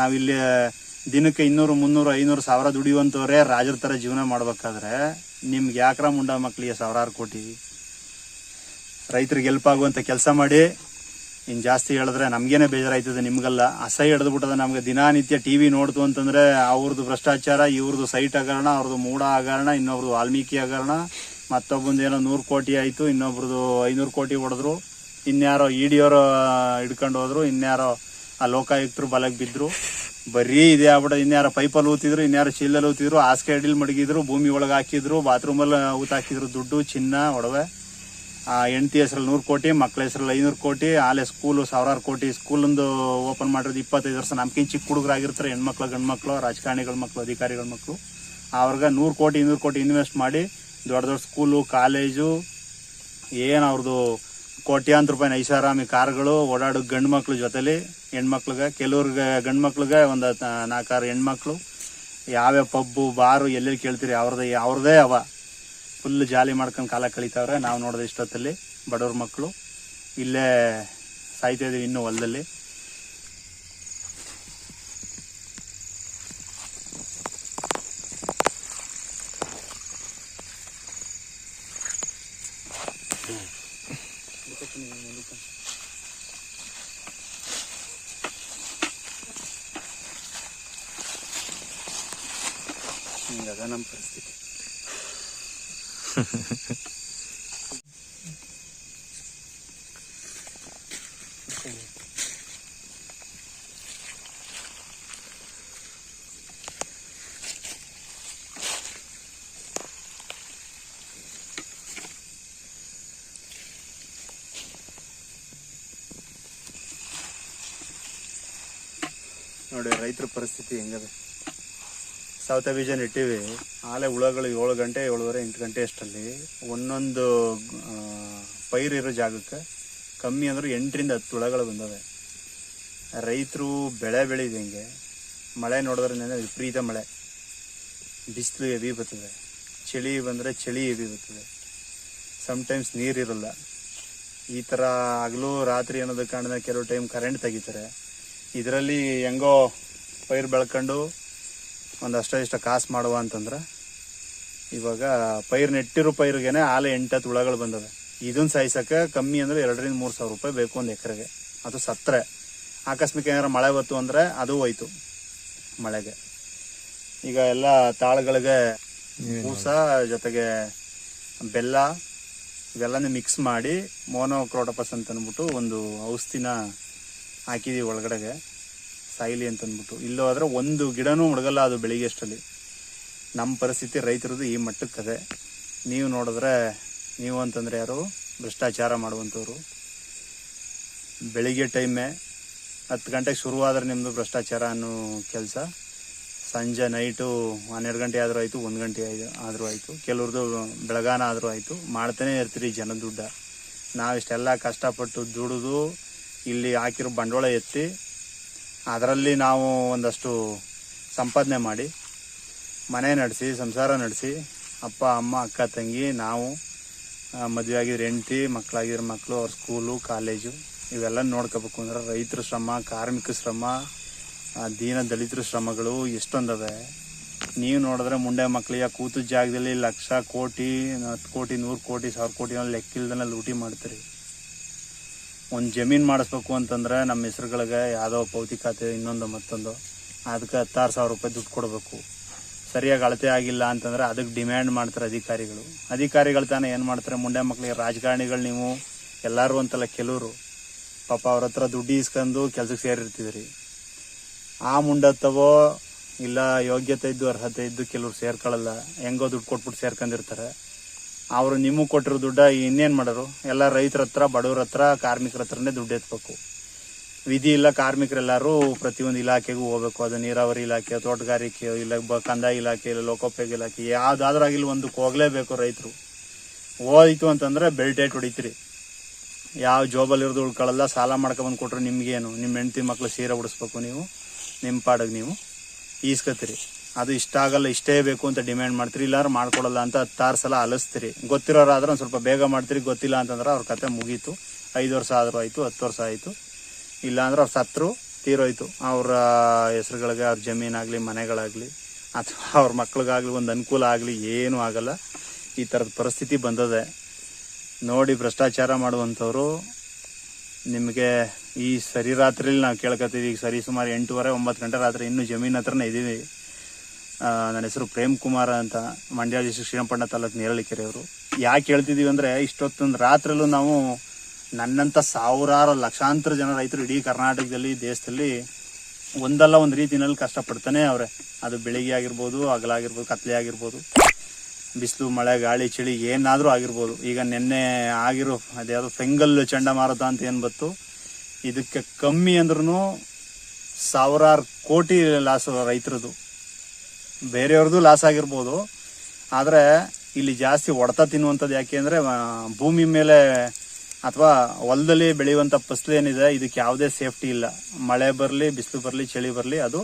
ನಾವಿಲ್ಲಿ ದಿನಕ್ಕೆ ಇನ್ನೂರು, ಮುನ್ನೂರು, ಐನೂರು ಸಾವಿರ ದುಡಿಯುವಂಥವ್ರೆ ರಾಜರ ಥರ ಜೀವನ ಮಾಡ್ಬೇಕಾದ್ರೆ ನಿಮ್ಗೆ ಯಾಕ್ರ ಮುಂಡ ಮಕ್ಕಳಿಗೆ ಸಾವಿರಾರು ಕೋಟಿ? ರೈತರಿಗೆ ಹೆಲ್ಪ್ ಆಗುವಂಥ ಕೆಲಸ ಮಾಡಿ. ಇನ್ನು ಜಾಸ್ತಿ ಹೇಳಿದ್ರೆ ನಮಗೇನೆ ಬೇಜಾರಾಯ್ತದೆ, ನಿಮಗೆಲ್ಲ. ಅಸಹ್ಯ ಹಿಡಿದ್ಬಿಟ್ಟದ ನಮಗೆ ದಿನಾನಿತ್ಯ ಟಿ ವಿ ನೋಡ್ತು ಅಂತಂದರೆ ಅವ್ರದ್ದು ಭ್ರಷ್ಟಾಚಾರ ಇವ್ರದ್ದು ಸೈಟ್ ಹಗರಣ ಅವ್ರದ್ದು ಮೂಡ ಹಗರಣ ಇನ್ನೊಬ್ರದ್ದು ವಾಲ್ಮೀಕಿ ಹಗರಣ, ಮತ್ತೊಬ್ಬಂದು ಏನೋ ನೂರು ಕೋಟಿ ಆಯಿತು ಇನ್ನೊಬ್ರದ್ದು ಐನೂರು ಕೋಟಿ ಹೊಡೆದ್ರು, ಇನ್ಯಾರೋ ಇಡಿಯೋರು ಹಿಡ್ಕೊಂಡು ಹೋದ್ರು, ಇನ್ಯಾರೋ ಆ ಲೋಕಾಯುಕ್ತರು ಬಲಕ್ಕೆ ಬಿದ್ರು. ಬರೀ ಇದೇ ಆಗ್ಬಿಡ ಇನ್ಯಾರೋ ಪೈಪಲ್ಲಿ ಊತಿದ್ರು, ಇನ್ಯಾರ ಚೀಲಲ್ಲಿ ಊತಿದ್ರು ಹಾಸಿಗೆ ಅಡಿಲ್ ಮಡಗಿದ್ರು, ಭೂಮಿ ಒಳಗೆ ಹಾಕಿದ್ರು, ಬಾತ್ರೂಮಲ್ಲಿ ಊತ ಹಾಕಿದ್ರು ದುಡ್ಡು, ಚಿನ್ನ, ಒಡವೆ. ಆ ಹೆಂಡತಿ ಹೆಸರಲ್ಲಿ ನೂರು ಕೋಟಿ ಮಕ್ಕಳ ಹೆಸರಲ್ಲಿ ಐನೂರು ಕೋಟಿ, ಆಲೆ ಸ್ಕೂಲು ಸಾವಿರಾರು ಕೋಟಿ, ಸ್ಕೂಲೊಂದು ಓಪನ್ ಮಾಡಿರೋದು ಇಪ್ಪತ್ತೈದು ವರ್ಷ ನಮ್ಗಿಂತ ಚಿಕ್ಕ ಹುಡುಗರಾಗಿರ್ತಾರೆ, ಹೆಣ್ಮಕ್ಳು ಗಂಡು ಮಕ್ಕಳು ರಾಜಕಾರಣಿಗಳ ಮಕ್ಕಳು ಅಧಿಕಾರಿಗಳ ಮಕ್ಕಳು ಅವ್ರಿಗೆ ನೂರು ಕೋಟಿ, ಇನ್ನೂರು ಕೋಟಿ ಇನ್ವೆಸ್ಟ್ ಮಾಡಿ ದೊಡ್ಡ ದೊಡ್ಡ ಸ್ಕೂಲು, ಕಾಲೇಜು, ಏನು ಅವ್ರದ್ದು ಕೋಟ್ಯಾಂತರ ರೂಪಾಯಿ ಐಷಾರಾಮಿ ಕಾರ್ಗಳು, ಓಡಾಡೋ ಗಂಡು ಮಕ್ಳು ಜೊತೆಲಿ ಹೆಣ್ಮಕ್ಳಿಗೆ, ಕೆಲವ್ರಿಗೆ ಗಂಡು ಮಕ್ಳಿಗೆ ಒಂದು ನಾಲ್ಕಾರು ಹೆಣ್ಮಕ್ಳು. ಯಾವ್ಯಾವ ಪಬ್ಬು, ಬಾರು ಎಲ್ಲೆಲ್ಲಿ ಕೇಳ್ತೀರಿ, ಅವ್ರದ್ದೇ ಅವ್ರದ್ದೇ ಅವ. ಫುಲ್ ಜಾಲಿ ಮಾಡ್ಕೊಂಡು ಕಾಲ ಕಳೀತಾವ್ರೆ. ನಾವು ನೋಡೋದು ಇಷ್ಟೊತ್ತಲ್ಲಿ ಬಡವ್ರ ಮಕ್ಕಳು ಇಲ್ಲೇ ಸಾಯ್ತಾ ಇನ್ನು ಇನ್ನೂ ಹೊಲದಲ್ಲಿ ಹಿಂಗದ ನಮ್ಮ ಪರಿಸ್ಥಿತಿ. ನೋಡಿ ರೈತರ ಪರಿಸ್ಥಿತಿ ಹೆಂಗದೆ. ಸೌತೆ ಬೀಜ ಇಟ್ಟಿವಿ. ಆಲೆ ಹುಳಗಳು ಏಳು ಗಂಟೆ, ಏಳುವರೆ, ಎಂಟು ಗಂಟೆ ಅಷ್ಟಲ್ಲಿ. ಒಂದೊಂದು ಪೈರ್ ಪೈರಿರೋ ಜಾಗಕ್ಕೆ ಕಮ್ಮಿ ಅಂದ್ರೆ ಎಂಟರಿಂದ ಹತ್ತು ಹುಳಗಳು ಬಂದವೆ. ರೈತರು ಬೆಳೆ ಬೆಳೆದಂಗೆ ಮಳೆ ನೋಡಿದ್ರೆ ವಿಪರೀತ ಮಳೆ. ಬಿಸಿಲು ಎವಿ ಬರ್ತದೆ. ಚಳಿ ಬಂದರೆ ಚಳಿ ಎವಿ ಬರ್ತದೆ. ಸಮ್ಟೈಮ್ಸ್ ನೀರಿರಲ್ಲ ಈ ಥರ ಹಗಲು ರಾತ್ರಿ ಅನ್ನೋದಕ್ಕೆ ಕಾರಣದ ಕೆಲವು ಟೈಮ್ ಕರೆಂಟ್ ತೆಗಿತಾರೆ. ಇದರಲ್ಲಿ ಹೆಂಗೋ ಪೈರು ಬೆಳ್ಕೊಂಡು ಒಂದಷ್ಟ ಇಷ್ಟ ಕಾಸು ಮಾಡುವ ಅಂತಂದ್ರೆ ಇವಾಗ ಪೈರು ನೆಟ್ಟಿರೋ ಪೈರಿಗೆನೆ ಆಲೆ ಎಂಟತ್ತು ಹುಳಗಳು ಬಂದವೆ. ಇದನ್ನ ಸಾಯಿಸೋಕೆ ಕಮ್ಮಿ ಅಂದ್ರೆ ಎರಡರಿಂದ ಮೂರು ಸಾವಿರ ರೂಪಾಯಿ ಬೇಕು ಒಂದು ಎಕರೆಗೆ. ಅದು ಸತ್ತರೆ ಆಕಸ್ಮಿಕ ಏನಾರು ಮಳೆ ಬಂತು ಅಂದರೆ ಅದು ಹೋಯ್ತು ಮಳೆಗೆ. ಈಗ ಎಲ್ಲ ತಾಳುಗಳಿಗೆ ಕೂಸ ಜೊತೆಗೆ ಬೆಲ್ಲ ಇವೆಲ್ಲನೂ ಮಿಕ್ಸ್ ಮಾಡಿ ಮೋನೋಕ್ರೋಟಪಸ್ ಅಂತ ಅಂದ್ಬಿಟ್ಟು ಒಂದು ಔಷಧಿನ ಹಾಕಿದ್ದೀವಿ ಒಳಗಡೆಗೆ. ಸಾಯಿಲಿ ಅಂತ ಅಂದ್ಬಿಟ್ಟು ಇಲ್ಲಿ ಹೋದ್ರೆ ಒಂದು ಗಿಡನೂ ಮುಡಗಲ್ಲ ಅದು ಬೆಳಿಗ್ಗೆ ಅಷ್ಟರಲ್ಲಿ. ನಮ್ಮ ಪರಿಸ್ಥಿತಿ ರೈತರದ್ದು ಈ ಮಟ್ಟಕ್ಕದೆ. ನೀವು ನೋಡಿದ್ರೆ, ನೀವು ಅಂತಂದ್ರೆ ಯಾರು? ಭ್ರಷ್ಟಾಚಾರ ಮಾಡುವಂಥವ್ರು. ಬೆಳಿಗ್ಗೆ ಟೈಮೇ ಹತ್ತು ಗಂಟೆಗೆ ಶುರುವಾದ್ರೆ ನಿಮ್ಮದು ಭ್ರಷ್ಟಾಚಾರ ಅನ್ನೋ ಕೆಲಸ. ಸಂಜೆ ನೈಟು ಹನ್ನೆರಡು ಗಂಟೆ ಆದರೂ ಆಯಿತು, ಒಂದು ಗಂಟೆ ಆದರೂ ಆಯಿತು. ಕೆಲವ್ರದ್ದು ಬೆಳಗಾನ ಆದರೂ ಆಯಿತು. ಮಾಡ್ತಾನೆ ಇರ್ತೀರಿ ಜನ ದುಡ್ಡ ನಾವಿಷ್ಟೆಲ್ಲ ಕಷ್ಟಪಟ್ಟು ದುಡಿದು ಇಲ್ಲಿ ಹಾಕಿರೋ ಬಂಡವಾಳ ಎತ್ತಿ ಅದರಲ್ಲಿ ನಾವು ಒಂದಷ್ಟು ಸಂಪಾದನೆ ಮಾಡಿ, ಮನೆ ನಡೆಸಿ, ಸಂಸಾರ ನಡೆಸಿ, ಅಪ್ಪ, ಅಮ್ಮ, ಅಕ್ಕ, ತಂಗಿ, ನಾವು ಮದುವೆ ಆಗಿದ್ರೆ ಹೆಂಡತಿ ಮಕ್ಕಳಾಗಿರೋ ಮಕ್ಕಳು, ಅವ್ರ ಸ್ಕೂಲು, ಕಾಲೇಜು, ಇವೆಲ್ಲ ನೋಡ್ಕೋಬೇಕು ಅಂದ್ರೆ ರೈತರ ಶ್ರಮ, ಕಾರ್ಮಿಕ ಶ್ರಮ ದೀನ ದಲಿತರ ಶ್ರಮಗಳು ಎಷ್ಟೊಂದವೆ. ನೀವು ನೋಡಿದ್ರೆ ಮುಂಡೆ ಮಕ್ಕಳಿಗೆ ಕೂತು ಜಾಗದಲ್ಲಿ ಲಕ್ಷ, ಕೋಟಿ, ಹತ್ತು ಕೋಟಿ, ನೂರು ಕೋಟಿ, ಸಾವಿರ ಕೋಟಿ ಲೆಕ್ಕಿಲ್ದನ್ನ ಲೂಟಿ ಮಾಡ್ತೀರಿ. ಒಂದು ಜಮೀನು ಮಾಡಿಸ್ಬೇಕು ಅಂತಂದ್ರೆ ನಮ್ಮ ಹೆಸ್ರುಗಳಿಗೆ ಯಾವುದೋ ಪೌತಿ ಖಾತೆ ಇನ್ನೊಂದು ಮತ್ತೊಂದು. ಅದಕ್ಕೆ ಹತ್ತಾರು ಸಾವಿರ ರೂಪಾಯಿ ದುಡ್ಡು ಕೊಡಬೇಕು. ಸರಿಯಾಗಿ ಅಳತೆ ಆಗಿಲ್ಲ ಅಂತಂದ್ರೆ ಅದಕ್ಕೆ ಡಿಮ್ಯಾಂಡ್ ಮಾಡ್ತಾರೆ ಅಧಿಕಾರಿಗಳು. ಅಧಿಕಾರಿಗಳು ತಾನೇ ಏನು ಮಾಡ್ತಾರೆ? ಮುಂಡೆ ಮಕ್ಕಳಿಗೆ ರಾಜಕಾರಣಿಗಳು ನೀವು, ಎಲ್ಲರೂ ಅಂತಲ್ಲ ಕೆಲವರು. ಪಾಪ ಅವ್ರ ಹತ್ರ ದುಡ್ಡು ಇಸ್ಕೊಂಡು ಕೆಲಸಕ್ಕೆ ಸೇರಿರ್ತಿದ್ರಿ. ಆ ಮುಂಡತ್ತವೋ ಇಲ್ಲ ಯೋಗ್ಯತೆ ಇದ್ದು ಅರ್ಹತೆ ಇದ್ದು ಕೆಲವ್ರು ಸೇರ್ಕೊಳ್ಳಲ್ಲ. ಹೆಂಗೋ ದುಡ್ಡು ಕೊಟ್ಬಿಟ್ಟು ಸೇರ್ಕೊಂಡಿರ್ತಾರೆ. ಅವರು ನಿಮಗೆ ಕೊಟ್ಟಿರೋ ದುಡ್ಡ ಇನ್ನೇನು ಮಾಡೋರು? ಎಲ್ಲ ರೈತರ ಹತ್ರ, ಬಡವ್ರ ಹತ್ರ, ಕಾರ್ಮಿಕರ ಹತ್ರನೇ ದುಡ್ಡು ಎತ್ಬೇಕು. ವಿಧಿ ಇಲ್ಲ ಕಾರ್ಮಿಕರೆಲ್ಲರೂ ಪ್ರತಿಯೊಂದು ಇಲಾಖೆಗೂ ಹೋಗ್ಬೇಕು. ಅದು ನೀರಾವರಿ ಇಲಾಖೆ, ತೋಟಗಾರಿಕೆ ಇಲ್ಲ ಕಂದಾಯ ಇಲಾಖೆ ಇಲ್ಲ, ಲೋಕೋಪಯೋಗ ಇಲಾಖೆ, ಯಾವುದಾದ್ರಾಗಿಲ್ಲ ಒಂದಕ್ಕೆ ಹೋಗ್ಲೇಬೇಕು ರೈತರು. ಹೋಯ್ತು ಅಂತಂದ್ರೆ ಬೆಲ್ಟೇಟ್ ಹೊಡಿತೀರಿ. ಯಾವ ಜಾಬಲ್ಲಿ ಇರೋದು ಉಳ್ಕೊಳ್ಳಲ್ಲ ಸಾಲ ಮಾಡ್ಕೊಬಂದು ಕೊಟ್ರೆ ನಿಮ್ಗೇನು? ನಿಮ್ಮ ಹೆಂಡತಿ ಮಕ್ಳು ಸೀರೆ ಉಡಿಸ್ಬೇಕು ನೀವು ನಿಮ್ಮ ಪಾಡಿಗೆ ನೀವು ಈಸ್ಕೊತೀರಿ ಅದು ಇಷ್ಟ ಆಗಲ್ಲ, ಇಷ್ಟೇ ಬೇಕು ಅಂತ ಡಿಮ್ಯಾಂಡ್ ಮಾಡ್ತೀರಿ ಇಲ್ಲಾರು ಮಾಡ್ಕೊಡಲ್ಲ ಅಂತ ಹತ್ತಾರು ಸಲ ಅಲಸ್ತೀರಿ. ಗೊತ್ತಿರೋರಾದ್ರೆ ಒಂದು ಸ್ವಲ್ಪ ಬೇಗ ಮಾಡ್ತೀರಿ, ಗೊತ್ತಿಲ್ಲ ಅಂತಂದ್ರೆ ಅವ್ರ ಕತೆ ಮುಗೀತು. ಐದು ವರ್ಷ ಆದರೂ ಆಯಿತು, ಹತ್ತು ವರ್ಷ ಆಯಿತು. ಇಲ್ಲಾಂದ್ರೆ ಅವ್ರು ಸತ್ರು ತೀರೋಯ್ತು. ಅವರ ಹೆಸರುಗಳಿಗೆ, ಅವ್ರ ಜಮೀನಾಗಲಿ, ಮನೆಗಳಾಗಲಿ, ಅಥವಾ ಅವ್ರ ಮಕ್ಳಿಗಾಗಲಿ, ಒಂದು ಅನುಕೂಲ ಆಗಲಿ, ಏನೂ ಆಗಲ್ಲ. ಈ ಥರದ ಪರಿಸ್ಥಿತಿ ಬಂದದೆ. ನೋಡಿ, ಭ್ರಷ್ಟಾಚಾರ ಮಾಡುವಂಥವ್ರು, ನಿಮಗೆ ಈ ಸರಿ ರಾತ್ರಿಲಿ ನಾವು ಕೇಳ್ಕೊತೀವಿ ಈಗ ಸರಿ ಸುಮಾರು ಎಂಟೂವರೆ, ಒಂಬತ್ತು ಗಂಟೆ ರಾತ್ರಿ ಇನ್ನೂ ಜಮೀನ್ ಹತ್ರನೇ ಇದ್ದೀವಿ ನನ್ನ ಹೆಸರು ಪ್ರೇಮ್ ಕುಮಾರ್ ಅಂತ ಮಂಡ್ಯ ಜಿಲ್ಲೆ ಶ್ರೀರಂಪಣ್ಣ ತಾಲೂಕು ನೇರಳಿಕೆರೆ ಅವರು ಯಾಕೆ ಹೇಳ್ತಿದೀವಿ ಅಂದರೆ ಇಷ್ಟೊತ್ತೊಂದು ರಾತ್ರಿಲೂ ನಾವು ನನ್ನಂಥ ಸಾವಿರಾರು ಲಕ್ಷಾಂತರ ಜನ ರೈತರು ಇಡೀ ಕರ್ನಾಟಕದಲ್ಲಿ, ದೇಶದಲ್ಲಿ ಒಂದಲ್ಲ ಒಂದು ರೀತಿಯಲ್ಲಿ ಕಷ್ಟಪಡ್ತಾನೆ ಅವರೇ. ಅದು ಬೆಳಿಗ್ಗೆ ಆಗಿರ್ಬೋದು ಹಗಲಾಗಿರ್ಬೋದು ಕತ್ಲೆ ಆಗಿರ್ಬೋದು, ಬಿಸಿಲು, ಮಳೆ, ಗಾಳಿ, ಚಳಿ ಏನಾದರೂ ಆಗಿರ್ಬೋದು. ಈಗ ನಿನ್ನೆ ಆಗಿರೋ ಅದ್ಯಾವುದೋ ಫೆಂಗಲ್ ಚಂಡಮಾರುತ ಅಂತ ಏನು ಬತ್ತು ಇದಕ್ಕೆ ಕಮ್ಮಿ ಅಂದ್ರೂ ಸಾವಿರಾರು ಕೋಟಿ ಲಾಸ್ ರೈತರದು. ಬೇರೆಯವ್ರದ್ದು ಲಾಸ್ ಆಗಿರ್ಬೋದು. ಆದರೆ ಇಲ್ಲಿ ಜಾಸ್ತಿ ಹೊಡೆತ ತಿನ್ನುವಂಥದ್ದು ಯಾಕೆ ಅಂದರೆ ಭೂಮಿ ಮೇಲೆ ಅಥವಾ ಹೊಲದಲ್ಲಿ ಬೆಳೆಯುವಂಥ ಫಸಲು ಏನಿದೆ, ಇದಕ್ಕೆ ಯಾವುದೇ ಸೇಫ್ಟಿ ಇಲ್ಲ. ಮಳೆ ಬರಲಿ, ಬಿಸಿಲು ಬರಲಿ, ಚಳಿ ಬರಲಿ, ಅದು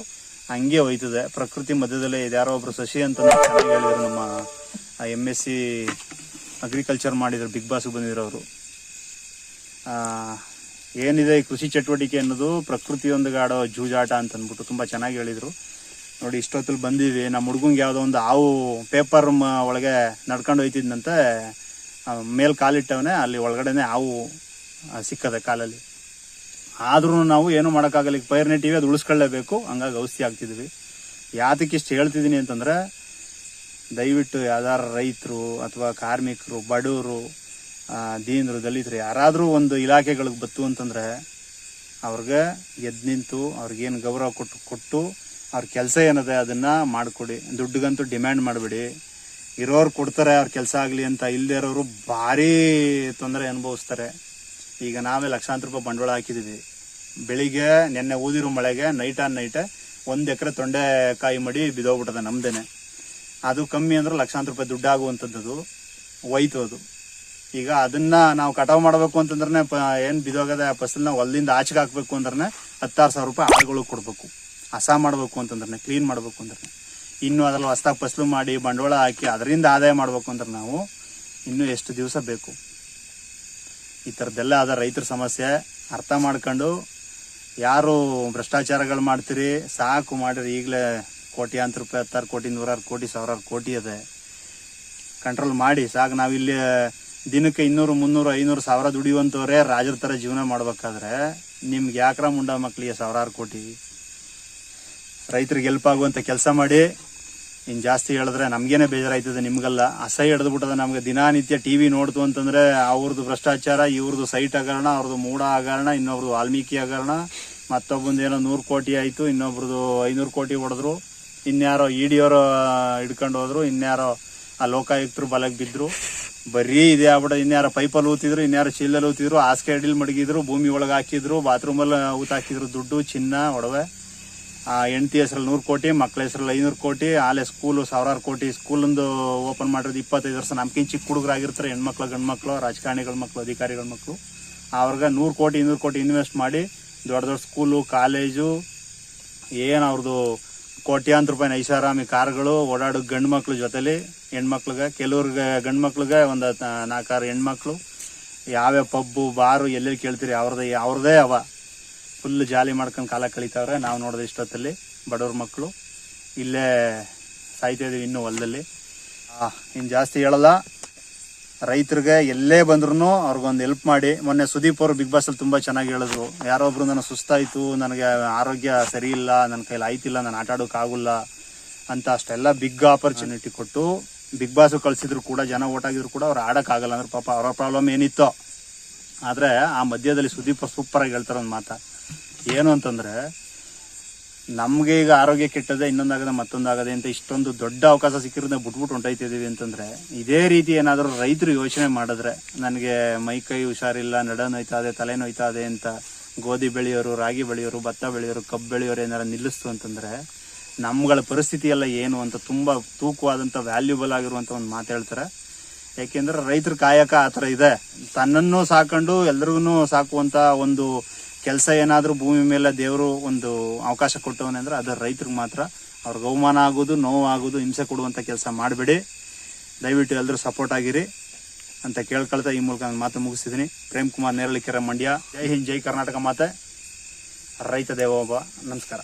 ಹಂಗೆ ಹೋಯ್ತದೆ. ಪ್ರಕೃತಿ ಮಧ್ಯದಲ್ಲೇ ಇದೆ. ಯಾರೋ ಒಬ್ರು ಸಸಿ ಅಂತ ಚೆನ್ನಾಗಿ ಹೇಳಿದ್ರು. ನಮ್ಮ ಎಂ ಎಸ್ ಸಿ ಅಗ್ರಿಕಲ್ಚರ್ ಮಾಡಿದ್ರು. ಬಿಗ್ ಬಾಸ್ ಬಂದಿರೋರು. ಏನಿದೆ ಈ ಕೃಷಿ ಚಟುವಟಿಕೆ ಅನ್ನೋದು ಪ್ರಕೃತಿಯೊಂದಿಗೆ ಆಡೋ ಜೂಜಾಟ ಅಂತ ಅಂದ್ಬಿಟ್ಟು ತುಂಬ ಚೆನ್ನಾಗಿ ಹೇಳಿದರು. ನೋಡಿ, ಇಷ್ಟೊತ್ತಲ್ಲಿ ಬಂದೀವಿ ನಮ್ಮ ಹುಡುಗಂಗೆ ಯಾವುದೋ ಒಂದು ಹಾವು ಪೇಪರ್ ಒಳಗೆ ನಡ್ಕೊಂಡು ಹೋಯ್ತಿದ್ನಂತೆ. ಮೇಲ್ ಕಾಲಿಟ್ಟವನೇ, ಅಲ್ಲಿ ಒಳಗಡೆನೆ ಹಾವು ಸಿಕ್ಕದೆ ಕಾಲಲ್ಲಿ. ಆದ್ರೂ ನಾವು ಏನು ಮಾಡೋಕ್ಕಾಗಲ್ಲ. ಈಗ ಪೈರ್ ನೆಟ್ಟಿವಿ ಅದು ಉಳಿಸ್ಕೊಳ್ಳೇಬೇಕು. ಹಂಗಾಗಿ ಔಷಧಿ ಆಗ್ತಿದ್ವಿ ಯಾತಕ್ಕೆ ಇಷ್ಟು ಹೇಳ್ತಿದ್ದೀನಿ ಅಂತಂದರೆ, ದಯವಿಟ್ಟು ಯಾವ್ದಾರು ರೈತರು ಅಥವಾ ಕಾರ್ಮಿಕರು, ಬಡವರು ದೀನರು, ದಲಿತರು, ಯಾರಾದರೂ ಒಂದು ಇಲಾಖೆಗಳಿಗೆ ಬತ್ತು ಅಂತಂದರೆ, ಅವ್ರಿಗೆ ಎದ್ದು ನಿಂತು ಅವ್ರಿಗೇನು ಗೌರವ ಕೊಟ್ಟು ಕೊಟ್ಟು ಅವ್ರ ಕೆಲಸ ಏನಿದೆ ಅದನ್ನು ಮಾಡಿಕೊಡಿ. ದುಡ್ಡಿಗಂತೂ ಡಿಮ್ಯಾಂಡ್ ಮಾಡಬೇಡಿ. ಇರೋರು ಕೊಡ್ತಾರೆ ಅವ್ರ ಕೆಲಸ ಆಗಲಿ ಅಂತ ಇಲ್ಲದೆ ಇರೋರು ಭಾರೀ ತೊಂದರೆ ಅನುಭವಿಸ್ತಾರೆ. ಈಗ ನಾವೇ ಲಕ್ಷಾಂತರ ರೂಪಾಯಿ ಬಂಡವಾಳ ಹಾಕಿದ್ದೀವಿ ಬೆಳಿಗ್ಗೆ ನಿನ್ನೆ ಊದಿರೋ ಮಳೆಗೆ ನೈಟ್ ಆನ್ ನೈಟೆ ಒಂದು ಎಕರೆ ತೊಂಡೆಕಾಯಿ ಮಡಿ ಬಿದ್ದೋಗ್ಬಿಟ್ಟದೆ ನಮ್ಮದೇನೆ ಅದು ಕಮ್ಮಿ ಅಂದ್ರೆ ಲಕ್ಷಾಂತರ ರೂಪಾಯಿ ದುಡ್ಡು ಆಗುವಂಥದ್ದು ಹೋಯ್ತು ಅದು. ಈಗ ಅದನ್ನ ನಾವು ಕಟಾವು ಮಾಡಬೇಕು ಅಂತಂದ್ರೆ ಪ ಏನು ಬಿದೋಗದೆ ಆ ಫಸಲನ್ನ ಹೊಲದಿಂದ ಆಚೆಗೆ ಹಾಕ್ಬೇಕು ಅಂದ್ರೆ ಹತ್ತಾರು ಸಾವಿರ ರೂಪಾಯಿ ಆಳುಗಳಿಗೆ ಕೊಡಬೇಕು. ಹಸ ಮಾಡಬೇಕು ಅಂತಂದ್ರೆ ಕ್ಲೀನ್ ಮಾಡಬೇಕು ಅಂದ್ರೆ ಇನ್ನು ಅದ್ರಲ್ಲಿ ಹೊಸ್ದಾಗಿ ಫಸಲು ಮಾಡಿ ಬಂಡವಾಳ ಹಾಕಿ ಅದರಿಂದ ಆದಾಯ ಮಾಡಬೇಕು ಅಂದ್ರೆ ನಾವು ಇನ್ನೂ ಎಷ್ಟು ದಿವಸ ಬೇಕು. ಈ ಥರದ್ದೆಲ್ಲ ಆದ ರೈತರ ಸಮಸ್ಯೆ, ಅರ್ಥ ಮಾಡ್ಕೊಂಡು ಯಾರು ಭ್ರಷ್ಟಾಚಾರಗಳು ಮಾಡ್ತೀರಿ, ಸಾಕು ಮಾಡಿರಿ, ಈಗಲೇ ಕೋಟ್ಯಾಂತರ ರೂಪಾಯಿ, ಹತ್ತಾರು ಕೋಟಿ, ನೂರಾರು ಕೋಟಿ, ಸಾವಿರಾರು ಕೋಟಿ ಇದೆ. ಕಂಟ್ರೋಲ್ ಮಾಡಿ, ಸಾಕು. ನಾವಿಲ್ಲಿ ದಿನಕ್ಕೆ ಇನ್ನೂರು, ಮುನ್ನೂರು, ಐನೂರು ಸಾವಿರ ದುಡಿಯುವಂಥವ್ರೆ ರಾಜರ ಥರ ಜೀವನ ಮಾಡ್ಬೇಕಾದ್ರೆ ನಿಮ್ಗೆ ಯಾಕ್ರ ಮುಂಡ ಮಕ್ಕಳಿಗೆ ಸಾವಿರಾರು ಕೋಟಿ? ರೈತರಿಗೆ ಹೆಲ್ಪ್ ಆಗುವಂಥ ಕೆಲಸ ಮಾಡಿ. ಇನ್ನು ಜಾಸ್ತಿ ಹೇಳಿದ್ರೆ ನಮಗೇನೆ ಬೇಜಾರಾಯ್ತದೆ, ನಿಮ್ಗಲ್ಲ. ಅಸಹ್ಯ ಹಿಡಿದು ಬಿಟ್ಟದ ನಮ್ಗೆ ದಿನಾನಿತ್ಯ ಟಿ ವಿ ನೋಡ್ತು ಅಂತಂದ್ರೆ ಅವ್ರದ್ದು ಭ್ರಷ್ಟಾಚಾರ ಇವ್ರದ್ದು ಸೈಟ್ ಹಗರಣ ಅವ್ರದ್ದು ಮೂಡ ಹಗರಣ ಇನ್ನೊಬ್ರದ್ದು ವಾಲ್ಮೀಕಿ ಹಗರಣ. ಮತ್ತೊಬ್ಬಂದು ಏನೋ ನೂರು ಕೋಟಿ ಆಯಿತು ಇನ್ನೊಬ್ರದ್ದು ಐನೂರು ಕೋಟಿ ಹೊಡೆದ್ರು. ಇನ್ಯಾರೋ ಇಡಿಯೋರು ಹಿಡ್ಕೊಂಡು ಹೋದ್ರು, ಇನ್ಯಾರೋ ಆ ಲೋಕಾಯುಕ್ತರು ಬಲಕ್ಕೆ ಬಿದ್ದರು ಬರೀ ಇದೇ ಆಗ್ಬಿಟ್ಟು ಇನ್ಯಾರೋ ಪೈಪಲ್ಲಿ ಊತಿದ್ರು, ಇನ್ಯಾರೋ ಚೀಲಲ್ಲಿ ಊತಿದ್ರು ಹಾಸಿಗೆ ಅಡಿಲಿ ಮಡಗಿದ್ರು, ಭೂಮಿ ಒಳಗೆ ಹಾಕಿದ್ರು ಬಾತ್ರೂಮಲ್ಲಿ ಊತಾಕಿದ್ರು ದುಡ್ಡು, ಚಿನ್ನ, ಒಡವೆ. ಹೆಂಡತಿ ಹೆಸರಲ್ಲಿ ನೂರು ಕೋಟಿ ಮಕ್ಕಳ ಹೆಸರಲ್ಲಿ ಐನೂರು ಕೋಟಿ, ಆಲೆ ಸ್ಕೂಲು ಸಾವಿರಾರು ಕೋಟಿ. ಸ್ಕೂಲೊಂದು ಓಪನ್ ಮಾಡಿರೋದು ಇಪ್ಪತ್ತೈದು ವರ್ಷ. ನಮ್ಗಿಂತ ಚಿಕ್ಕ ಹುಡುಗರಾಗಿರ್ತಾರೆ ಹೆಣ್ಮಕ್ಳು ಗಂಡು ಮಕ್ಕಳು ರಾಜಕಾರಣಿಗಳ ಮಕ್ಕಳು ಅಧಿಕಾರಿಗಳ ಮಕ್ಕಳು ಅವ್ರಿಗೆ ನೂರು ಕೋಟಿ, ಇನ್ನೂರು ಕೋಟಿ ಇನ್ವೆಸ್ಟ್ ಮಾಡಿ ದೊಡ್ಡ ದೊಡ್ಡ ಸ್ಕೂಲು ಕಾಲೇಜು ಏನು ಅವ್ರದ್ದು ಕೋಟ್ಯಾಂತರ ರೂಪಾಯಿ ಐಷಾರಾಮಿ ಕಾರ್ಗಳು, ಓಡಾಡೋ ಗಂಡು ಮಕ್ಳು ಜೊತೆಲಿ ಹೆಣ್ಮಕ್ಳಿಗೆ, ಕೆಲವ್ರಿಗೆ ಗಂಡು ಮಕ್ಳಿಗೆ ಒಂದು ನಾಲ್ಕಾರು ಹೆಣ್ಮಕ್ಳು. ಯಾವ್ಯಾವ ಪಬ್ಬು, ಬಾರು ಎಲ್ಲೆಲ್ಲಿ ಕೇಳ್ತೀರಿ ಅವ್ರದ್ದೇ ಅವ್ರದ್ದೇ ಅವ ಫುಲ್ ಜಾಲಿ ಮಾಡ್ಕೊಂಡು ಕಾಲ ಕಳೀತಾವ್ರೆ. ನಾವು ನೋಡಿದ ಇಷ್ಟೊತ್ತಲ್ಲಿ ಬಡವ್ರ ಮಕ್ಕಳು ಇಲ್ಲೇ ಸಾಯ್ತಾ ಇದೀವಿ ಇನ್ನೂ ಹೊಲದಲ್ಲಿ. ಇನ್ನು ಜಾಸ್ತಿ ಹೇಳಲ್ಲ. ರೈತರಿಗೆ ಎಲ್ಲೇ ಬಂದ್ರು ಅವ್ರಿಗೊಂದು ಹೆಲ್ಪ್ ಮಾಡಿ. ಮೊನ್ನೆ ಸುದೀಪ್ ಅವರು ಬಿಗ್ ಬಾಸಲ್ಲಿ ತುಂಬ ಚೆನ್ನಾಗಿ ಹೇಳಿದ್ರು. ಯಾರೋ ಒಬ್ರು ನನಗೆ ಸುಸ್ತಾಯಿತು, ನನಗೆ ಆರೋಗ್ಯ ಸರಿ ಇಲ್ಲ ನನ್ನ ಕೈಲಿ ಆಯ್ತಿಲ್ಲ, ನಾನು ಆಟ ಆಡೋಕೆ ಆಗುಲ್ಲ ಅಂತ ಅಷ್ಟೆಲ್ಲ ಬಿಗ್ ಆಪರ್ಚುನಿಟಿ ಕೊಟ್ಟು ಬಿಗ್ ಬಾಸ್ ಕಳಿಸಿದ್ರು ಕೂಡ, ಜನ ಓಟಾಗಿದ್ರು ಕೂಡ ಅವ್ರು ಆಡೋಕ್ಕಾಗಲ್ಲ ಅಂದ್ರೆ ಪಾಪ ಅವರ ಪ್ರಾಬ್ಲಮ್ ಏನಿತ್ತೋ. ಆದರೆ ಆ ಮಧ್ಯದಲ್ಲಿ ಸುದೀಪ್ ಸೂಪರಾಗಿ ಹೇಳ್ತಾರೆ ಒಂದು ಮಾತ. ಏನು ಅಂತಂದ್ರೆ, ನಮಗೆ ಈಗ ಆರೋಗ್ಯ ಕೆಟ್ಟದೆ ಇನ್ನೊಂದಾಗದೆ ಮತ್ತೊಂದಾಗದೆ ಅಂತ ಇಷ್ಟೊಂದು ದೊಡ್ಡ ಅವಕಾಶ ಸಿಕ್ಕಿರೋದನ್ನ ಬಿಟ್ಬಿಟ್ಟು ಹೊಂಟೈತಿದೀವಿ ಅಂತಂದ್ರೆ, ಇದೇ ರೀತಿ ಏನಾದರೂ ರೈತರು ಯೋಚನೆ ಮಾಡಿದ್ರೆ, ನನಗೆ ಮೈ ಕೈ ಹುಷಾರಿಲ್ಲ, ನಡ ನೋಯ್ತಾ ಇದೆ ತಲೆ ನೋಯ್ತಾ ಇದೆ ಅಂತ ಗೋಧಿ ಬೆಳೆಯೋರು, ರಾಗಿ ಬೆಳೆಯೋರು, ಭತ್ತ ಬೆಳೆಯೋರು, ಕಬ್ಬು ಬೆಳೆಯೋರು ಏನಾರ ನಿಲ್ಲಿಸ್ತು ಅಂತಂದ್ರೆ, ನಮ್ಗಳ ಪರಿಸ್ಥಿತಿ ಎಲ್ಲ ಏನು ಅಂತ ತುಂಬಾ ತೂಕವಾದಂಥ ವ್ಯಾಲ್ಯೂಬಲ್ ಆಗಿರುವಂತ ಒಂದು ಮಾತು ಹೇಳ್ತಾರೆ. ಯಾಕೆಂದ್ರೆ ರೈತರ ಕಾಯಕ ಆ ಥರ ಇದೆ. ತನ್ನನ್ನು ಸಾಕೊಂಡು ಎಲ್ರಿಗೂ ಸಾಕುವಂಥ ಒಂದು ಕೆಲಸ ಏನಾದರೂ ಭೂಮಿ ಮೇಲೆ ದೇವರು ಒಂದು ಅವಕಾಶ ಕೊಟ್ಟವನೇ ಅಂದ್ರೆ ಅದು ರೈತರಿಗೆ ಮಾತ್ರ. ಅವ್ರಿಗೆ ಅವಮಾನ ಆಗೋದು ನೋವು ಆಗೋದು ಹಿಂಸೆ ಕೊಡುವಂಥ ಕೆಲಸ ಮಾಡಬೇಡಿ. ದಯವಿಟ್ಟು ಎಲ್ಲರೂ ಸಪೋರ್ಟ್ ಆಗಿರಿ ಅಂತ ಕೇಳ್ಕೊಳ್ತಾ ಈ ಮೂಲಕ ನಾನು ಮಾತು ಮುಗಿಸಿದ್ದೀನಿ ಪ್ರೇಮ್ ಕುಮಾರ್ ನೇರಳಿಕೆರೆ ಮಂಡ್ಯ. ಜೈ ಹಿಂದ್, ಜೈ ಕರ್ನಾಟಕ ಮಾತೆ. ರೈತ ದೇವೋಬ ನಮಸ್ಕಾರ.